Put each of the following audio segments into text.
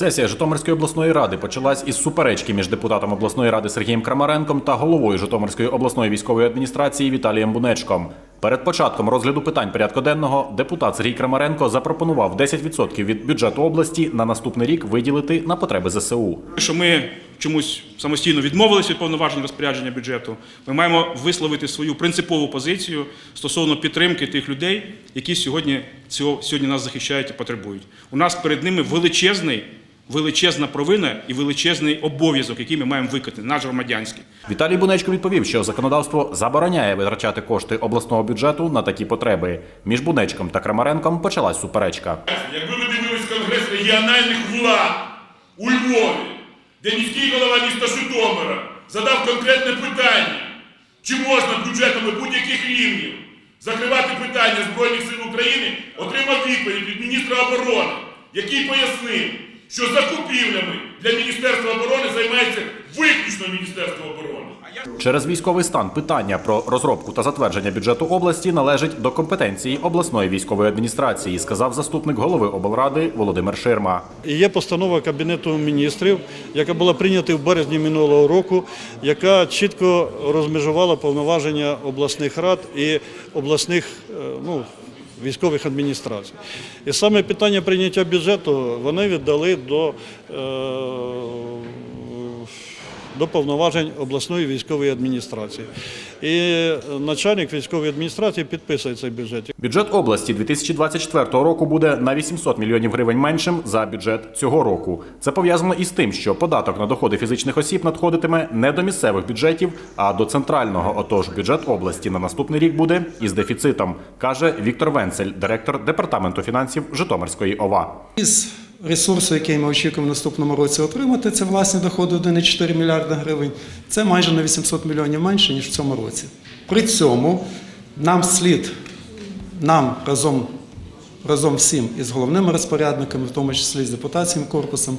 Сесія Житомирської обласної ради почалась із суперечки між депутатом обласної ради Сергієм Крамаренком та головою Житомирської обласної військової адміністрації Віталієм Бунечком. Перед початком розгляду питань порядку денного депутат Сергій Крамаренко запропонував 10% від бюджету області на наступний рік виділити на потреби ЗСУ. Що ми чомусь самостійно відмовилися від повноважень розпорядження бюджету. Ми маємо висловити свою принципову позицію стосовно підтримки тих людей, які сьогодні цього сьогодні нас захищають і потребують. У нас перед ними величезний, величезна провина і величезний обов'язок, який ми маємо виконати, наш громадянський. Віталій Бунечко відповів, що законодавство забороняє витрачати кошти обласного бюджету на такі потреби. Між Бунечком та Крамаренком почалась суперечка. Якби ви дивились Конгрес регіональних влад у Львові, де міський голова міста Житомира задав конкретне питання, чи можна бюджетами будь-яких рівнів закривати питання Збройних сил України, отримав відповідь від міністра оборони, який пояснив, що закупівлями для Міністерства оборони займається виключно Міністерство оборони. Через військовий стан питання про розробку та затвердження бюджету області належить до компетенції обласної військової адміністрації, сказав заступник голови облради Володимир Ширма. Є постанова Кабінету міністрів, яка була прийнята в березні минулого року, яка чітко розмежувала повноваження обласних рад і обласних е, ну, військових адміністрацій. І саме питання прийняття бюджету вони віддали до, е, до повноважень обласної військової адміністрації. І начальник військової адміністрації підписує цей бюджет. Бюджет області 2024 року буде на 800 мільйонів гривень меншим за бюджет цього року. Це пов'язано із тим, що податок на доходи фізичних осіб надходитиме не до місцевих бюджетів, а до центрального. Отож, бюджет області на наступний рік буде із дефіцитом, каже Віктор Венцель, директор департаменту фінансів Житомирської ОВА. Із ресурсу, який ми очікуємо в наступному році отримати, це власні доходи 1,4 мільярда гривень. Це майже на 800 мільйонів менше, ніж в цьому році. При цьому нам слід, нам разом, разом всім із головними розпорядниками, в тому числі з депутатським корпусом,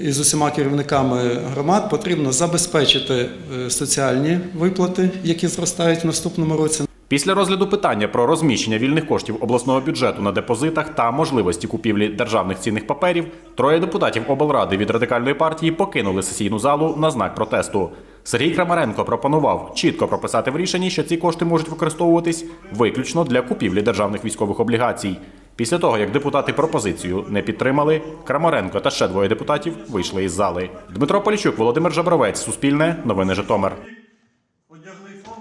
і з усіма керівниками громад потрібно забезпечити е, соціальні виплати, які зростають в наступному році. Після розгляду питання про розміщення вільних коштів обласного бюджету на депозитах та можливості купівлі державних цінних паперів, троє депутатів облради від радикальної партії покинули сесійну залу на знак протесту. Сергій Крамаренко пропонував чітко прописати в рішенні, що ці кошти можуть використовуватись виключно для купівлі державних військових облігацій. Після того, як депутати пропозицію не підтримали, Крамаренко та ще двоє депутатів вийшли із зали. Дмитро Поліщук, Володимир Жабровець, Суспільне, Новини Житомир.